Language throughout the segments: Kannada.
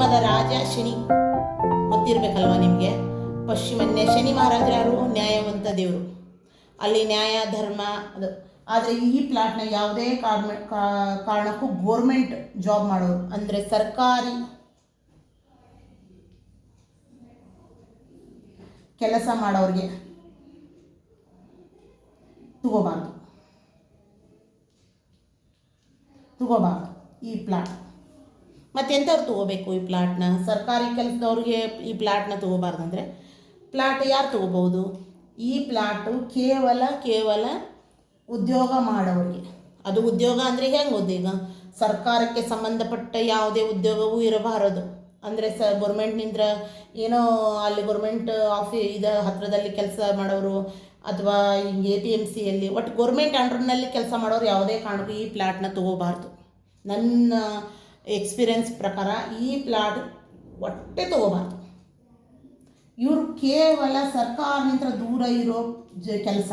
ಪಶ್ಚಿಮದ ರಾಜ ಶನಿ ಗೊತ್ತಿರಬೇಕಲ್ವ ನಿಮಗೆ? ಪಶ್ಚಿಮನ್ಯ ಶನಿ ಮಹಾರಾಜರು ಯಾರು? ನ್ಯಾಯವಂತ ದೇವರು. ಅಲ್ಲಿ ನ್ಯಾಯ, ಧರ್ಮ, ಅದು. ಆದರೆ ಈ ಪ್ಲಾಟ್ನ ಯಾವುದೇ ಕಾರಣ ಕಾರಣಕ್ಕೂ ಗೋರ್ಮೆಂಟ್ ಜಾಬ್ ಮಾಡೋರು. ಅಂದರೆ ಸರ್ಕಾರಿ ಕೆಲಸ ಮಾಡೋರಿಗೆ ತಗೋಬಾರ್ದು. ತಗೋಬಾರ್ದು. ಈ ಪ್ಲಾಟ್ ಮತ್ತೆಂಥವ್ರು ತಗೋಬೇಕು ಈ ಪ್ಲಾಟ್ನ? ಸರ್ಕಾರಿ ಕೆಲಸದವ್ರಿಗೆ ಈ ಪ್ಲಾಟ್ನ ತಗೋಬಾರ್ದು ಅಂದರೆ ಪ್ಲಾಟ್ ಯಾರು ತೊಗೋಬೋದು ಈ ಪ್ಲಾಟು ಕೇವಲ ಕೇವಲ ಉದ್ಯೋಗ ಮಾಡೋರಿಗೆ. ಅದು ಉದ್ಯೋಗ ಅಂದರೆ ಹೆಂಗೆ ಉದ್ಯೋಗ ಸರ್ಕಾರಕ್ಕೆ ಸಂಬಂಧಪಟ್ಟ ಯಾವುದೇ ಉದ್ಯೋಗವೂ ಇರಬಾರದು. ಅಂದರೆ ಸ ಗೌರ್ಮೆಂಟ್ನಿಂದ ಏನೋ ಅಲ್ಲಿ ಗೌರ್ಮೆಂಟ್ ಆಫೀ ಇದ ಹತ್ತಿರದಲ್ಲಿ ಕೆಲಸ ಮಾಡೋರು ಅಥವಾ ಎ ಪಿ ಎಂ ಸಿಯಲ್ಲಿ ಒಟ್ಟು ಗೌರ್ಮೆಂಟ್ ಅಂಡರ್ನಲ್ಲಿ ಕೆಲಸ ಮಾಡೋರು ಯಾವುದೇ ಕಾರಣಕ್ಕೂ ಈ ಪ್ಲಾಟ್ನ ತೊಗೋಬಾರ್ದು. ನನ್ನ ಎಕ್ಸ್ಪೀರಿಯನ್ಸ್ ಪ್ರಕಾರ ಈ ಪ್ಲಾಟ್ ಒಟ್ಟೆ ತಗೋಬಾರ್ದು. ಇವರು ಕೇವಲ ಸರ್ಕಾರನಿಂದ ದೂರ ಇರೋ ಜ ಕೆಲಸ.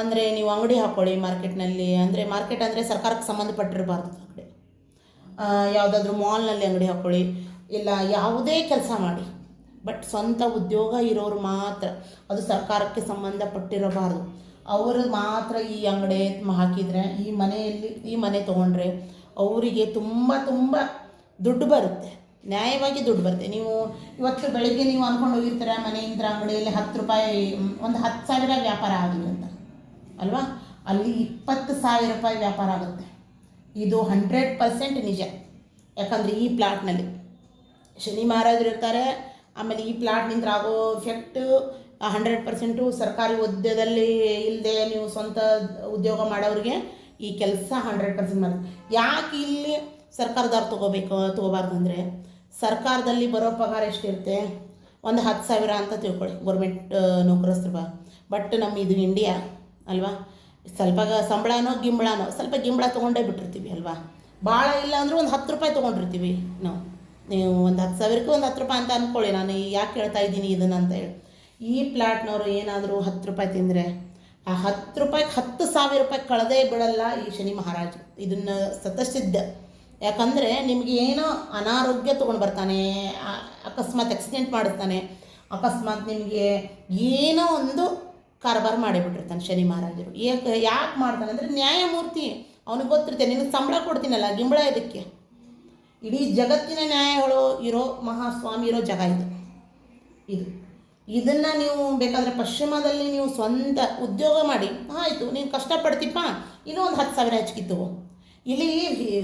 ಅಂದರೆ ನೀವು ಅಂಗಡಿ ಹಾಕ್ಕೊಳ್ಳಿ ಮಾರ್ಕೆಟ್ನಲ್ಲಿ, ಅಂದರೆ ಮಾರ್ಕೆಟ್ ಅಂದರೆ ಸರ್ಕಾರಕ್ಕೆ ಸಂಬಂಧಪಟ್ಟಿರಬಾರ್ದು ಅಂಗಡಿ ಯಾವುದಾದ್ರೂ ಮಾಲ್ನಲ್ಲಿ ಅಂಗಡಿ ಹಾಕ್ಕೊಳ್ಳಿ ಇಲ್ಲ ಯಾವುದೇ ಕೆಲಸ ಮಾಡಿ. ಬಟ್ ಸ್ವಂತ ಉದ್ಯೋಗ ಇರೋರು ಮಾತ್ರ, ಅದು ಸರ್ಕಾರಕ್ಕೆ ಸಂಬಂಧಪಟ್ಟಿರಬಾರ್ದು. ಅವರು ಮಾತ್ರ ಈ ಅಂಗಡಿ ಹಾಕಿದರೆ, ಈ ಮನೆಯಲ್ಲಿ, ಈ ಮನೆ ತೊಗೊಂಡ್ರೆ ಅವರಿಗೆ ತುಂಬ ತುಂಬ ದುಡ್ಡು ಬರುತ್ತೆ. ನ್ಯಾಯವಾಗಿ ದುಡ್ಡು ಬರುತ್ತೆ. ನೀವು ಇವತ್ತು ಬೆಳಗ್ಗೆ ನೀವು ಅಂದ್ಕೊಂಡು ಹೋಗಿರ್ತೀರ ಮನೆಯಿಂದ ಅಂಗಡಿಯಲ್ಲಿ ಹತ್ತು ರೂಪಾಯಿ ಒಂದು ಹತ್ತು ಸಾವಿರ ವ್ಯಾಪಾರ ಆಗಲಿ ಅಂತ. ಅಲ್ವಾ? ಅಲ್ಲಿ ಇಪ್ಪತ್ತು ಸಾವಿರ ರೂಪಾಯಿ ವ್ಯಾಪಾರ ಆಗುತ್ತೆ. ಇದು ಹಂಡ್ರೆಡ್ ಪರ್ಸೆಂಟ್ ನಿಜ. ಯಾಕಂದರೆ ಈ ಪ್ಲಾಟ್ನಲ್ಲಿ ಶನಿ ಮಹಾರಾಜರು ಇರ್ತಾರೆ, ಆಮೇಲೆ ಈ ಪ್ಲಾಟ್ನಿಂದ ಆಗೋ ಎಫೆಕ್ಟ್ ಹಂಡ್ರೆಡ್ ಪರ್ಸೆಂಟು ಸರ್ಕಾರಿ ಉದ್ಯೋಗದಲ್ಲಿ ಇಲ್ಲದೆ ನೀವು ಸ್ವಂತ ಉದ್ಯೋಗ ಮಾಡೋರಿಗೆ ಈ ಕೆಲಸ ಹಂಡ್ರೆಡ್ ಪರ್ಸೆಂಟ್ ಮಾಡಿ. ಯಾಕೆ ಇಲ್ಲಿ ಸರ್ಕಾರದವ್ರು ತೊಗೋಬೇಕು, ತೊಗೋಬಾರ್ದು ಅಂದರೆ ಸರ್ಕಾರದಲ್ಲಿ ಬರೋ ಪಗಾರ ಎಷ್ಟಿರುತ್ತೆ? ಒಂದು ಹತ್ತು ಸಾವಿರ ಅಂತ ತಿಳ್ಕೊಳ್ಳಿ ಗೌರ್ಮೆಂಟ್ ನೌಕರಸ್ತ್ರ ಬ ಬಟ್ ನಮ್ಮ ಇದು ಇಂಡಿಯಾ ಅಲ್ವಾ? ಸ್ವಲ್ಪ ಸಂಬಳನೋ ಗಿಂಬಳನೋ, ಸ್ವಲ್ಪ ಗಿಂಬಳ ತೊಗೊಂಡೇ ಬಿಟ್ಟಿರ್ತೀವಿ ಅಲ್ವಾ? ಭಾಳ ಇಲ್ಲ ಅಂದರೂ ಒಂದು ಹತ್ತು ರೂಪಾಯಿ ತೊಗೊಂಡಿರ್ತೀವಿ ನಾವು. ನೀವು ಒಂದು ಹತ್ತು ಸಾವಿರಕ್ಕೆ ಒಂದು ಹತ್ತು ರೂಪಾಯಿ ಅಂತ ಅಂದ್ಕೊಳ್ಳಿ ನಾನು ಯಾಕೆ ಹೇಳ್ತಾ ಇದ್ದೀನಿ ಇದನ್ನು ಅಂತ ಹೇಳಿ. ಈ ಪ್ಲಾಟ್ನವರು ಏನಾದರೂ ಹತ್ತು ರೂಪಾಯಿ ತಿಂದರೆ ಆ ಹತ್ತು ರೂಪಾಯಿಗೆ ಹತ್ತು ಸಾವಿರ ರೂಪಾಯಿ ಕಳೆದೇ ಬಿಡಲ್ಲ ಈ ಶನಿ ಮಹಾರಾಜರು ಇದನ್ನು ಸತಸಿದ್ಧ ಯಾಕಂದರೆ ನಿಮಗೆ ಏನೋ ಅನಾರೋಗ್ಯ ತೊಗೊಂಡು ಬರ್ತಾನೆ ಅಕಸ್ಮಾತ್ ಆಕ್ಸಿಡೆಂಟ್ ಮಾಡಿಸ್ತಾನೆ, ಅಕಸ್ಮಾತ್ ನಿಮಗೆ ಏನೋ ಒಂದು ಕಾರಬಾರ ಮಾಡಿಬಿಟ್ಟಿರ್ತಾನೆ ಶನಿ ಮಹಾರಾಜರು. ಯಾಕೆ ಯಾಕೆ ಮಾಡ್ತಾನೆ ಅಂದರೆ ನ್ಯಾಯಮೂರ್ತಿ, ಅವನಿಗೆ ಗೊತ್ತಿರುತ್ತೆ, ನಿನಗೆ ಸಂಬಳ ಕೊಡ್ತೀನಲ್ಲ ಗಿಂಬಳ ಇದಕ್ಕೆ. ಇಡೀ ಜಗತ್ತಿನ ನ್ಯಾಯಗಳು ಇರೋ ಮಹಾಸ್ವಾಮಿ ಇರೋ ಜಗ ಇದು. ಇದು. ಇದನ್ನು ನೀವು ಬೇಕಾದರೆ ಪಶ್ಚಿಮದಲ್ಲಿ ನೀವು ಸ್ವಂತ ಉದ್ಯೋಗ ಮಾಡಿ. ಆಯಿತು ನೀವು ಕಷ್ಟಪಡ್ತೀಪ್ಪ ಇನ್ನೂ ಒಂದು ಹತ್ತು ಸಾವಿರ ಹೆಚ್ಚಿಗೆ ಇಲ್ಲಿ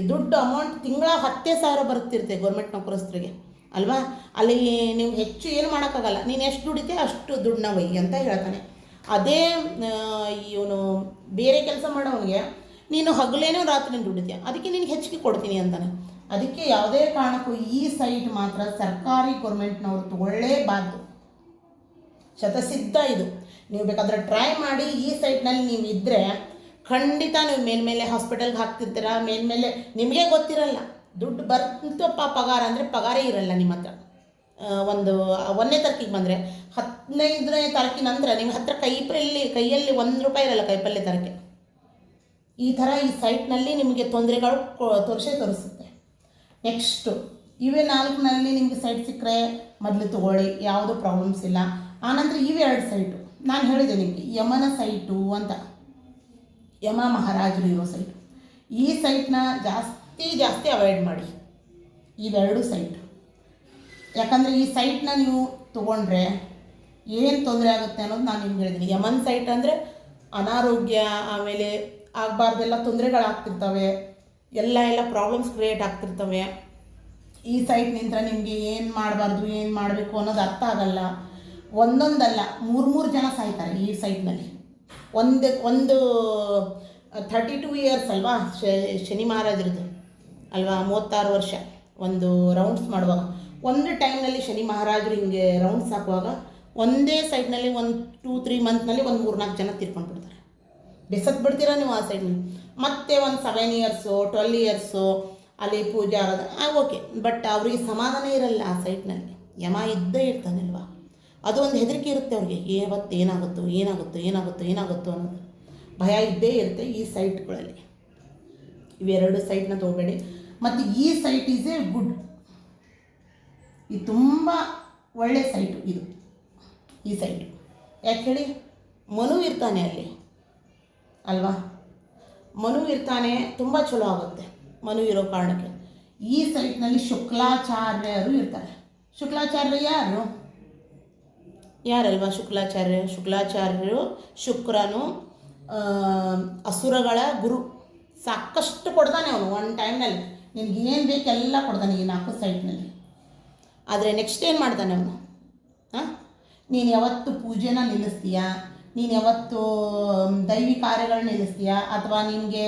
ದುಡ್ಡು ಅಮೌಂಟ್ ತಿಂಗಳ ಹತ್ತೇ ಸಾವಿರ ಬರ್ತಿರ್ತೇವೆ ಗೌರ್ಮೆಂಟ್ ನೌಕರಸ್ಥರಿಗೆ. ಅಲ್ವಾ? ಅಲ್ಲಿ ನೀವು ಹೆಚ್ಚು ಏನು ಮಾಡೋಕ್ಕಾಗಲ್ಲ. ನೀನು ಎಷ್ಟು ದುಡಿತೆ ಅಷ್ಟು ದುಡ್ಡನ್ನ ಒಯ್ಯಿ ಅಂತ ಹೇಳ್ತಾನೆ. ಅದೇ ಇವನು ಬೇರೆ ಕೆಲಸ ಮಾಡೋವನಿಗೆ, ನೀನು ಹಗಲೇನೋ ರಾತ್ರಿ ದುಡಿತೀಯ ಅದಕ್ಕೆ ನಿನಗೆ ಹೆಚ್ಚಿಗೆ ಕೊಡ್ತೀನಿ ಅಂತಾನೆ. ಅದಕ್ಕೆ ಯಾವುದೇ ಕಾರಣಕ್ಕೂ ಈ ಸೈಟ್ ಮಾತ್ರ ಸರ್ಕಾರಿ ಗೌರ್ಮೆಂಟ್ನವ್ರು ತಗೊಳ್ಳೇಬಾರ್ದು ಶತಸಿದ್ಧ ಇದು. ನೀವು ಬೇಕಾದರೆ ಟ್ರೈ ಮಾಡಿ ಈ ಸೈಟ್ನಲ್ಲಿ ನೀವು ಇದ್ದರೆ ಖಂಡಿತ ನೀವು ಮೇಲ್ಮೇಲೆ ಹಾಸ್ಪಿಟಲ್ಗೆ ಹಾಕ್ತಿರ್ತೀರ? ಮೇಲ್ಮೇಲೆ ನಿಮಗೆ ಗೊತ್ತಿರಲ್ಲ. ದುಡ್ಡು ಬರ್ತಪ್ಪ ಪಗಾರ ಅಂದರೆ ಪಗಾರೇ ಇರಲ್ಲ ನಿಮ್ಮ ಹತ್ರ. ಒಂದು, ಒಂದನೇ ತಾರೀಕಿಗೆ ಬಂದರೆ, ಹದಿನೈದನೇ ತಾರೀಕಿನ ನಂತರ ನಿಮ್ಮ ಹತ್ರ ಕೈಪಲ್ಲಿ ಕೈಯಲ್ಲಿ ಒಂದು ರೂಪಾಯಿ ಇರಲ್ಲ ಕೈಪಲ್ಲಿ ತರಕ್ಕೆ. ಈ ಥರ ಈ ಸೈಟ್ನಲ್ಲಿ ನಿಮಗೆ ತೊಂದರೆಗಳು ತೋರಿಸೇ ತೋರಿಸುತ್ತೆ. ನೆಕ್ಸ್ಟು ಇವೇ ನಾಲ್ಕನಲ್ಲಿ ನಿಮಗೆ ಸೈಟ್ ಸಿಕ್ಕರೆ ಮೊದಲು ತಗೊಳ್ಳಿ, ಯಾವುದೂ ಪ್ರಾಬ್ಲಮ್ಸ್ ಇಲ್ಲ. ಆನಂತರ ಇವೆರಡು ಸೈಟು. ನಾನು ಹೇಳಿದೆ ನಿಮಗೆ, ಯಮನ ಸೈಟು ಅಂತ. ಯಮ ಮಹಾರಾಜರು ಇರೋ ಸೈಟು. ಈ ಸೈಟ್ನ ಜಾಸ್ತಿ ಜಾಸ್ತಿ ಅವಾಯ್ಡ್ ಮಾಡಿ. ಇವೆರಡು ಸೈಟು. ಯಾಕಂದರೆ ಈ ಸೈಟ್ನ ನೀವು ತೊಗೊಂಡ್ರೆ ಏನು ತೊಂದರೆ ಆಗುತ್ತೆ ಅನ್ನೋದು ನಾನು ನಿಮ್ಗೆ ಹೇಳಿದ್ದೀನಿ ಯಮನ್ ಸೈಟ್ ಅಂದರೆ ಅನಾರೋಗ್ಯ, ಆಮೇಲೆ ಆಗಬಾರ್ದೆಲ್ಲ ತೊಂದರೆಗಳಾಗ್ತಿರ್ತವೆ. ಎಲ್ಲ ಎಲ್ಲ ಪ್ರಾಬ್ಲಮ್ಸ್ ಕ್ರಿಯೇಟ್ ಆಗ್ತಿರ್ತವೆ. ಈ ಸೈಟ್ನಿಂದ ನಿಮಗೆ ಏನು ಮಾಡಬಾರ್ದು, ಏನು ಮಾಡಬೇಕು ಅನ್ನೋದು ಅರ್ಥ ಆಗಲ್ಲ. ಒಂದೊಂದಲ್ಲ, ಮೂರು ಮೂರು ಜನ ಸಾಯ್ತಾರೆ ಈ ಸೈಡ್ನಲ್ಲಿ ಒಂದು ಒಂದು ಥರ್ಟಿ ಟೂ ಇಯರ್ಸ್ ಅಲ್ವಾ ಶನಿ ಮಹಾರಾಜರದ್ದು. ಅಲ್ವಾ, ಮೂವತ್ತಾರು ವರ್ಷ ಒಂದು ರೌಂಡ್ಸ್ ಮಾಡುವಾಗ. ಒಂದು ಟೈಮ್ನಲ್ಲಿ ಶನಿ ಮಹಾರಾಜರು ಹಿಂಗೆ ರೌಂಡ್ಸ್ ಹಾಕುವಾಗ ಒಂದೇ ಸೈಡ್ನಲ್ಲಿ ಒಂದು ಟೂ ತ್ರೀ ಮಂತ್ನಲ್ಲಿ ಒಂದು ಮೂರು ನಾಲ್ಕು ಜನ ತೀರ್ಕೊಂಡು ಬಿಡ್ತಾರೆ. ಬೆಸತ್ ಬಿಡ್ತೀರಾ ನೀವು ಆ ಸೈಡ್ನಲ್ಲಿ ಮತ್ತೆ ಒಂದು ಸೆವೆನ್ ಇಯರ್ಸು ಟ್ವೆಲ್ ಇಯರ್ಸು ಅಲ್ಲಿ ಪೂಜೆ ಆಗೋದು ಓಕೆ ಬಟ್ ಅವ್ರಿಗೆ ಸಮಾಧಾನ ಇರಲ್ಲ ಆ ಸೈಟ್ನಲ್ಲಿ ಯಮ ಇದ್ದೇ ಇರ್ತಾನಲ್ವಾ ಅದು ಒಂದು ಹೆದರಿಕೆ ಇರುತ್ತೆ ಅವ್ರಿಗೆ. ಯಾವತ್ತು ಏನಾಗುತ್ತೋ ಏನಾಗುತ್ತೋ ಏನಾಗುತ್ತೋ ಏನಾಗುತ್ತೋ ಅನ್ನೋದು. ಭಯ ಇದ್ದೇ ಇರುತ್ತೆ ಈ ಸೈಟ್ಗಳಲ್ಲಿ. ಇವೆರಡು ಸೈಟ್ನ ತೊಗೊಬೇಡಿ ಮತ್ತು ಈ ಸೈಟ್ ಈಸ್ ಎ ಗುಡ್ ಇದು ತುಂಬ ಒಳ್ಳೆ ಸೈಟು ಇದು. ಈ ಸೈಟು. ಯಾಕೆ ಹೇಳಿ? ಮನು ಇರ್ತಾನೆ ಅಲ್ಲಿ. ಅಲ್ವಾ? ಮನು ಇರ್ತಾನೆ ತುಂಬ ಚಲೋ ಆಗುತ್ತೆ ಮನು ಇರೋ ಕಾರಣಕ್ಕೆ. ಈ ಸೈಟ್ನಲ್ಲಿ ಶುಕ್ಲಾಚಾರ್ಯರು ಇರ್ತಾರೆ. ಶುಕ್ಲಾಚಾರ್ಯ ಯಾರು? ಯಾರಲ್ವಾ ಶುಕ್ಲಾಚಾರ್ಯ? ಶುಕ್ಲಾಚಾರ್ಯರು ಶುಕ್ರನು ಅಸುರಗಳ ಗುರು. ಸಾಕಷ್ಟು ಕೊಡ್ತಾನೆ ಅವನು ಒನ್ ಟೈಮ್ನಲ್ಲಿ ನಿನಗೆ ಏನು ಬೇಕೆಲ್ಲ ಕೊಡ್ತಾನೆ ಈ ನಾಲ್ಕು ಸೈಟ್ನಲ್ಲಿ ಆದರೆ ನೆಕ್ಸ್ಟ್ ಏನು ಮಾಡ್ತಾನೆ ಅವನು? ಹಾಂ? ನೀನು ಯಾವತ್ತು ಪೂಜೆನ ನಿಲ್ಲಿಸ್ತೀಯಾ? ನೀನು ಯಾವತ್ತು ದೈವಿ ಕಾರ್ಯಗಳನ್ನ ನಿಲ್ಲಿಸ್ತೀಯಾ? ಅಥವಾ ನಿನಗೆ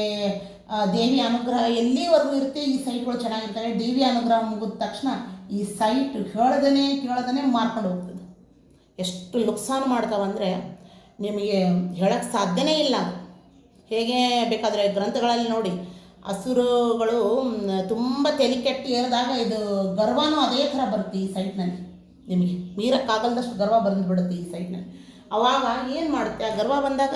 ದೇವಿ ಅನುಗ್ರಹ ಎಲ್ಲಿವರೆಗೂ ಇರುತ್ತೆ? ಈ ಸೈಟ್ಗಳು ಚೆನ್ನಾಗಿರ್ತವೆ. ದೇವಿ ಅನುಗ್ರಹ ಮುಗಿದ ತಕ್ಷಣ ಈ ಸೈಟ್ ಕೇಳದೇ ಕೇಳದನೇ ಮಾರ್ಕೊಂಡು ಹೋಗ್ತದೆ. ಎಷ್ಟು ನುಕ್ಸಾನು ಮಾಡ್ತಾವಂದರೆ ನಿಮಗೆ ಹೇಳಕ್ಕೆ ಸಾಧ್ಯನೇ ಇಲ್ಲ ಹೇಗೆ ಬೇಕಾದರೆ ಗ್ರಂಥಗಳಲ್ಲಿ ನೋಡಿ ಹಸುರುಗಳು ತುಂಬ ತಲೆ ಕೆಟ್ಟು ಏರಿದಾಗ ಇದು ಗರ್ವನೂ ಅದೇ ಥರ ಬರುತ್ತೆ ಈ ಸೈಟ್ನಲ್ಲಿ ನಿಮಗೆ ಮೀರಕ್ಕಾಗಲ್ದಷ್ಟು ಗರ್ವ ಬಂದುಬಿಡುತ್ತೆ ಈ ಸೈಟ್ನಲ್ಲಿ ಅವಾಗ ಏನು ಮಾಡುತ್ತೆ? ಆ ಗರ್ವ ಬಂದಾಗ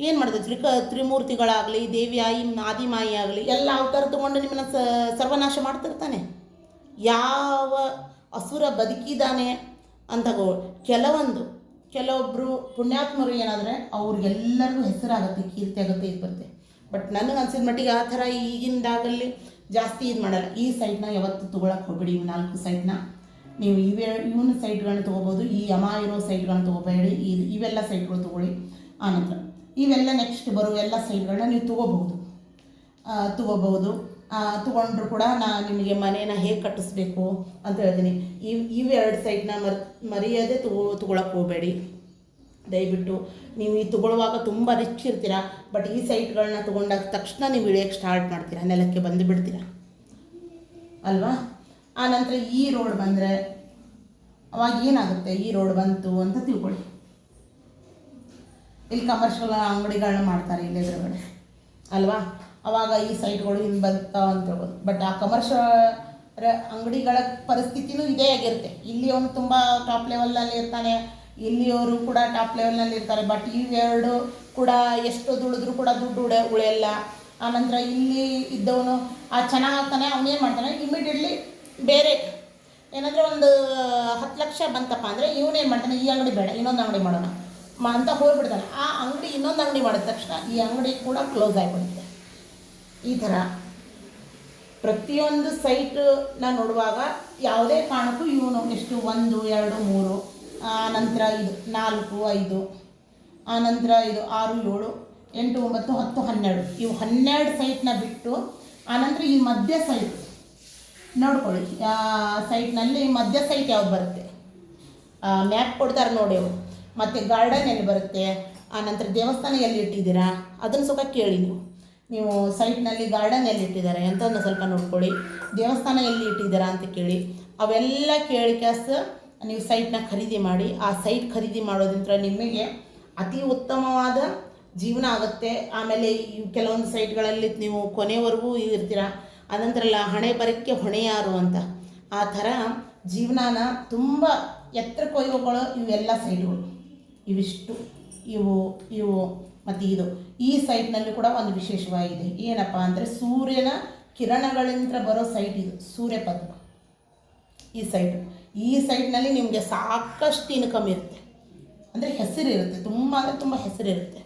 ಏನು ಮಾಡುತ್ತೆ? ತ್ರಿಕ, ತ್ರಿಮೂರ್ತಿಗಳಾಗಲಿ, ದೇವಿ ಆಯಿ, ಆದಿಮಾಯಿ ಆಗಲಿ, ಎಲ್ಲ ಅವತಾರ ತೊಗೊಂಡು ನಿಮ್ಮನ್ನು ಸರ್ವನಾಶ ಮಾಡ್ತಿರ್ತಾನೆ. ಯಾವ ಅಸುರ ಬದುಕಿದ್ದಾನೆ ಅಂತ ಗೋ- ಕೆಲವೊಂದು ಕೆಲವೊಬ್ಬರು ಪುಣ್ಯಾತ್ಮರು ಏನಾದರೆ ಅವ್ರಿಗೆಲ್ಲರಿಗೂ ಹೆಸರಾಗುತ್ತೆ, ಕೀರ್ತಿ ಆಗುತ್ತೆ, ಇದು ಬರುತ್ತೆ. ಬಟ್ ನನಗೆ ಅನ್ಸಿದ ಮಟ್ಟಿಗೆ ಆ ಥರ ಈಗಿಂದಾಗಲ್ಲಿ ಜಾಸ್ತಿ ಇದು ಮಾಡಲ್ಲ. ಈ ಸೈಟ್ನ ಯಾವತ್ತು ತೊಗೊಳಕ್ಕೆ ಹೋಗ್ಬೇಡಿ. ಇವು ನಾಲ್ಕು ಸೈಟ್ನ ನೀವು ಇವೆ ಇವನ್ನ ಸೈಟ್ಗಳನ್ನ ತೊಗೋಬೋದು. ಈ ಯಮ ಇರೋ ಸೈಟ್ಗಳನ್ನ ತೊಗೋಬೇಡಿ. ಇದು ಇವೆಲ್ಲ ಸೈಟ್ಗಳು ತೊಗೊಳ್ಳಿ ಆನಂತರ. ಇವೆಲ್ಲ ನೆಕ್ಸ್ಟ್ ಬರುವ ಎಲ್ಲ ಸೈಟ್ಗಳನ್ನ ನೀವು ತೊಗೋಬಹುದು. ತೊಗೋಬಹುದು. ತೊಗೊಂಡ್ರು ಕೂಡ ನಾ ನಿಮಗೆ ಮನೇನ ಹೇಗೆ ಕಟ್ಟಿಸ್ಬೇಕು ಅಂತ ಹೇಳ್ತೀನಿ. ಇವು ಇವೆರಡು ಸೈಟ್ನ ಮರ್, ಮರೆಯದೆ ತಗೋ ತೊಗೊಳಕ್ಕೆ ಹೋಗಬೇಡಿ. ದಯವಿಟ್ಟು ನೀವು ಈ ತೊಗೊಳ್ಳುವಾಗ ತುಂಬ ರಿಚ್ ಇರ್ತೀರ ಬಟ್ ಈ ಸೈಟ್ಗಳನ್ನ ತೊಗೊಂಡಾಗ ತಕ್ಷಣ ನೀವು ಇಳಿಯೋಕ್ಕೆ ಸ್ಟಾರ್ಟ್ ಮಾಡ್ತೀರಾ, ನೆಲಕ್ಕೆ ಬಂದು ಬಿಡ್ತೀರಾ? ಅಲ್ವಾ? ಆನಂತರ ಈ ರೋಡ್ ಬಂದರೆ ಅವಾಗ ಏನಾಗುತ್ತೆ? ಈ ರೋಡ್ ಬಂತು ಅಂತ ತಿಳ್ಕೊಳ್ಳಿ. ಇಲ್ಲಿ ಕಮರ್ಷಿಯಲ್ ಅಂಗಡಿಗಳನ್ನ ಮಾಡ್ತಾರೆ ಇಲ್ಲಿ ಎದುರುಗಡೆ. ಅಲ್ವಾ? ಅವಾಗ ಈ ಸೈಟ್ಗಳು ಹಿಂಗೆ ಬರ್ತಾವ ಅಂತ ಹೇಳ್ಬೋದು. ಬಟ್ ಆ ಕಮರ್ಷಿಯಲ್ ಅಂಗಡಿಗಳ ಪರಿಸ್ಥಿತಿನೂ ಇದೇ ಆಗಿರುತ್ತೆ. ಇಲ್ಲಿ ಅವನು ತುಂಬ ಟಾಪ್ ಲೆವೆಲ್ನಲ್ಲಿ ಇರ್ತಾನೆ ಇಲ್ಲಿಯವರು ಕೂಡ ಟಾಪ್ ಲೆವೆಲ್ನಲ್ಲಿ ಇರ್ತಾರೆ. ಬಟ್ ಇವೆರಡು ಕೂಡ ಎಷ್ಟು ದುಡಿದ್ರು ಕೂಡ ದುಡ್ಡು ಉಡೆ, ಉಳಿಯಲ್ಲ. ಆನಂತರ ಇಲ್ಲಿ ಇದ್ದವನು, ಆ ಚೆನ್ನಾಗಿ ಆಗ್ತಾನೆ ಅವನೇನು ಮಾಡ್ತಾನೆ ಇಮಿಡಿಯೇಟ್ಲಿ ಬೇರೆ ಏನಂದರೆ ಒಂದು ಹತ್ತು ಲಕ್ಷ ಬಂತಪ್ಪ ಅಂದರೆ ಇವನೇನು ಮಾಡ್ತಾನೆ, ಈ ಅಂಗಡಿ ಬೇಡ, ಇನ್ನೊಂದು ಅಂಗಡಿ ಮಾಡೋಣ ಅಂತ ಹೋಗ್ಬಿಡ್ತಾನೆ. ಆ ಅಂಗಡಿ ಇನ್ನೊಂದು ಅಂಗಡಿ ಮಾಡಿದ ತಕ್ಷಣ ಈ ಅಂಗಡಿ ಕೂಡ ಕ್ಲೋಸ್ ಆಗಿಬಿಡುತ್ತೆ. ಈ ಥರ. ಪ್ರತಿಯೊಂದು ಸೈಟನ್ನ ನೋಡುವಾಗ ಯಾವುದೇ ಕಾರಣಕ್ಕೂ ಇವನು ಎಷ್ಟು ಒಂದು, ಎರಡು, ಮೂರು ಆನಂತರ ನಂತರ ಇದು ನಾಲ್ಕು, ಐದು ಆನಂತರ ನಂತರ ಇದು ಆರು, ಏಳು, ಎಂಟು, ಒಂಬತ್ತು, ಹತ್ತು, ಹನ್ನೆರಡು. ಇವು ಹನ್ನೆರಡು ಸೈಟ್ನ ಬಿಟ್ಟು ಆನಂತರ ಈ ಮಧ್ಯ ಸೈಟ್ ನೋಡ್ಕೊಳ್ಳಿ. ಸೈಟ್ನಲ್ಲಿ ಮಧ್ಯ ಸೈಟ್ ಯಾವ್ದು ಬರುತ್ತೆ? ಮ್ಯಾಪ್ ಕೊಡ್ತಾರೆ ನೋಡಿ ಅವರು. ಮತ್ತು ಗಾರ್ಡನ್ ಎಲ್ಲಿ ಬರುತ್ತೆ? ಆನಂತರ ದೇವಸ್ಥಾನ ಎಲ್ಲಿ ಇಟ್ಟಿದ್ದೀರಾ? ಅದನ್ನು ಸ್ವಲ್ಪ ಕೇಳಿ ನೀವು. ನೀವು ಸೈಟ್ನಲ್ಲಿ ಗಾರ್ಡನ್ ಎಲ್ಲಿ ಇಟ್ಟಿದ್ದಾರೆ ಒಂದು ಸ್ವಲ್ಪ ನೋಡ್ಕೊಳ್ಳಿ. ದೇವಸ್ಥಾನ ಎಲ್ಲಿ ಇಟ್ಟಿದ್ದೀರಾ ಅಂತ ಕೇಳಿ. ಅವೆಲ್ಲ ಕೇಳಿ ಕ್ಯಾಸ್ ನೀವು ಸೈಟ್ನ ಖರೀದಿ ಮಾಡಿ. ಆ ಸೈಟ್ ಖರೀದಿ ಮಾಡೋದ್ರಿಂದ ನಿಮಗೆ ಅತಿ ಉತ್ತಮವಾದ ಜೀವನ ಆಗುತ್ತೆ. ಆಮೇಲೆ ಕೆಲವೊಂದು ಸೈಟ್ಗಳಲ್ಲಿ ನೀವು ಕೊನೆವರೆಗೂ ಇರ್ತೀರ. ಅದಂತರಲ್ಲ ಹಣೆ ಬರಕ್ಕೆ ಹೊಣೆ ಯಾರು ಅಂತ. ಆ ಥರ ಜೀವನಾನ ತುಂಬ ಎತ್ತರಕ್ಕೆ ಒಯ್ಯೋಗಳು ಇವೆಲ್ಲ ಸೈಟ್ಗಳು ಇವಿಷ್ಟು. ಇವು ಇವು, ಮತ್ತು ಇದು. ಈ ಸೈಟ್ನಲ್ಲಿ ಕೂಡ ಒಂದು ವಿಶೇಷವಾಗಿದೆ. ಏನಪ್ಪ ಅಂದರೆ ಸೂರ್ಯನ ಕಿರಣಗಳಿಂದ ಬರೋ ಸೈಟ್ ಇದು ಸೂರ್ಯಪಥ ಈ ಸೈಟ್ ಈ ಸೈಟ್ನಲ್ಲಿ ನಿಮಗೆ ಸಾಕಷ್ಟು ಇನ್ಕಮ್ ಇರುತ್ತೆ. ಅಂದರೆ ಹೆಸರು ಇರುತ್ತೆ, ತುಂಬ ಅಂದರೆ ತುಂಬ ಹೆಸರು ಇರುತ್ತೆ.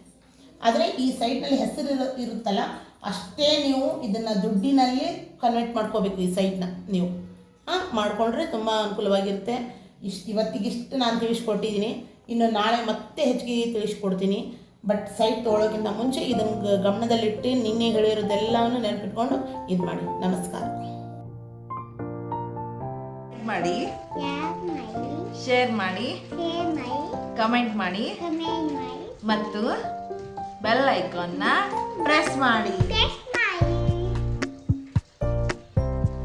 ಆದರೆ ಈ ಸೈಟ್ನಲ್ಲಿ ಹೆಸರು ಇರು, ಇರುತ್ತಲ್ಲ, ಅಷ್ಟೇ ನೀವು ಇದನ್ನು ದುಡ್ಡಿನಲ್ಲಿ ಕನ್ವರ್ಟ್ ಮಾಡ್ಕೋಬೇಕು ಈ ಸೈಟ್ನ ನೀವು. ಹಾಂ, ಮಾಡಿಕೊಂಡ್ರೆ ತುಂಬ ಅನುಕೂಲವಾಗಿರುತ್ತೆ. ಇಷ್ಟು, ಇವತ್ತಿಗಿಷ್ಟು ನಾನು ತಿಳಿಸ್ಕೊಟ್ಟಿದ್ದೀನಿ ಇನ್ನು ನಾಳೆ ಮತ್ತೆ ಹೆಚ್ಚಿಗೆ ತಿಳಿಸ್ಕೊಡ್ತೀನಿ. ಬಟ್ ಸೈಟ್ ತೊಗೊಳೋಕ್ಕಿಂತ ಮುಂಚೆ ಇದನ್ನು ಗಮನದಲ್ಲಿಟ್ಟು ನಿನ್ನೆ ಹೇಳಿರೋದೆಲ್ಲವನ್ನು ನೆನಪಿಟ್ಕೊಂಡು ಇದು ಮಾಡಿ. ನಮಸ್ಕಾರ. ಮಾಡಿ. ಶೇರ್ ಮಾಡಿ. ಶೇರ್ ಮಾಡಿ. ಕಮೆಂಟ್ ಮಾಡಿ. ಕಮೆಂಟ್ ಮಾಡಿ. ಮತ್ತು ಬೆಲ್ ಐಕಾನ್ನ ಪ್ರೆಸ್ ಮಾಡಿ.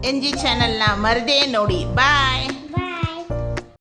ಎನ್ ಜಿ ಚಾನೆಲ್ನ ಮರದೇ ನೋಡಿ. ಬಾಯ್